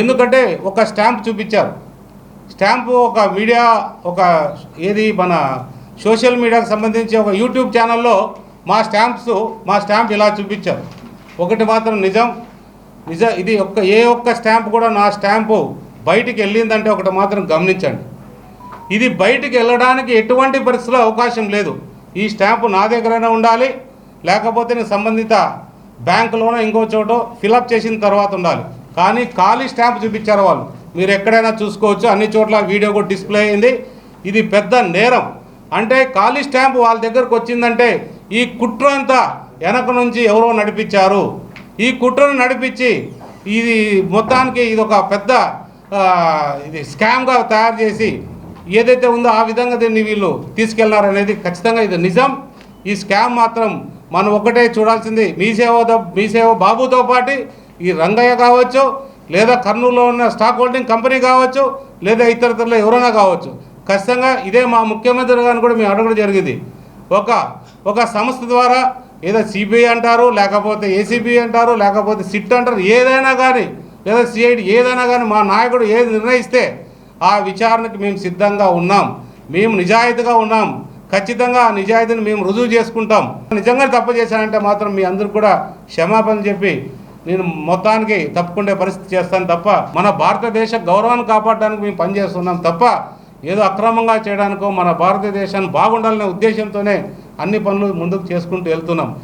ఎందుకంటే ఒక స్టాంప్ చూపించారు. స్టాంపు ఒక మీడియా ఒక ఏది మన సోషల్ మీడియాకు సంబంధించి ఒక యూట్యూబ్ ఛానల్లో మా స్టాంప్స్ మా స్టాంప్ ఇలా చూపించారు. ఒకటి మాత్రం నిజం నిజ ఇది ఒక్క ఏ ఒక్క స్టాంప్ కూడా నా స్టాంపు బయటికి వెళ్ళిందంటే ఒకటి మాత్రం గమనించండి. ఇది బయటికి వెళ్ళడానికి ఎటువంటి పరిస్థితుల్లో అవకాశం లేదు. ఈ స్టాంపు నా దగ్గరైనా ఉండాలి లేకపోతే నేను సంబంధిత బ్యాంకులోనో ఇంకో చోట ఫిలప్ చేసిన తర్వాత ఉండాలి. కానీ ఖాళీ స్టాంప్ చూపించారు వాళ్ళు. మీరు ఎక్కడైనా చూసుకోవచ్చు అన్ని చోట్ల వీడియో కూడా డిస్ప్లే అయింది. ఇది పెద్ద నేరం. అంటే ఖాళీ స్టాంప్ వాళ్ళ దగ్గరకు వచ్చిందంటే ఈ కుట్ర అంతా వెనక నుంచి ఎవరో నడిపించారు. ఈ కుట్రను నడిపించి ఇది మొత్తానికి ఇది ఒక పెద్ద ఇది స్కామ్గా తయారు చేసి ఏదైతే ఉందో ఆ విధంగా దీన్ని వీళ్ళు తీసుకెళ్ళారనేది ఖచ్చితంగా ఇది నిజం. ఈ స్కామ్ మాత్రం మనం ఒకటే చూడాల్సింది. మీ సేవ మీ సేవ బాబుతో పాటు ఈ రంగయ్య కావచ్చు లేదా కర్నూలులో ఉన్న స్టాక్ హోల్డింగ్ కంపెనీ కావచ్చు లేదా ఇతరతరలో ఎవరైనా కావచ్చు. ఖచ్చితంగా ఇదే మా ముఖ్యమంత్రి గారిని కూడా మేము అడగడం జరిగింది. ఒక ఒక సంస్థ ద్వారా ఏదో సిబిఐ అంటారు లేకపోతే ఏసీబీ అంటారు లేకపోతే సిట్ అంటారు ఏదైనా కానీ లేదా సిఐడి ఏదైనా కానీ మా నాయకుడు ఏది నిర్ణయిస్తే ఆ విచారణకి మేము సిద్ధంగా ఉన్నాం. మేము నిజాయితీగా ఉన్నాం. ఖచ్చితంగా ఆ నిజాయితీని మేము రుజువు చేసుకుంటాం. నిజంగా తప్పు చేశానంటే మాత్రం మీ అందరికి కూడా క్షమాపణ చెప్పి నేను మొత్తానికి తప్పుకుండే పరిస్థితి చేస్తాను తప్ప మన భారతదేశ గౌరవాన్ని కాపాడడానికి మేము పనిచేస్తున్నాం తప్ప ఏదో అక్రమంగా చేయడానికో మన భారతదేశాన్ని బాగుండాలనే ఉద్దేశంతోనే అన్ని పనులు ముందుకు చేసుకుంటూ వెళ్తున్నాం.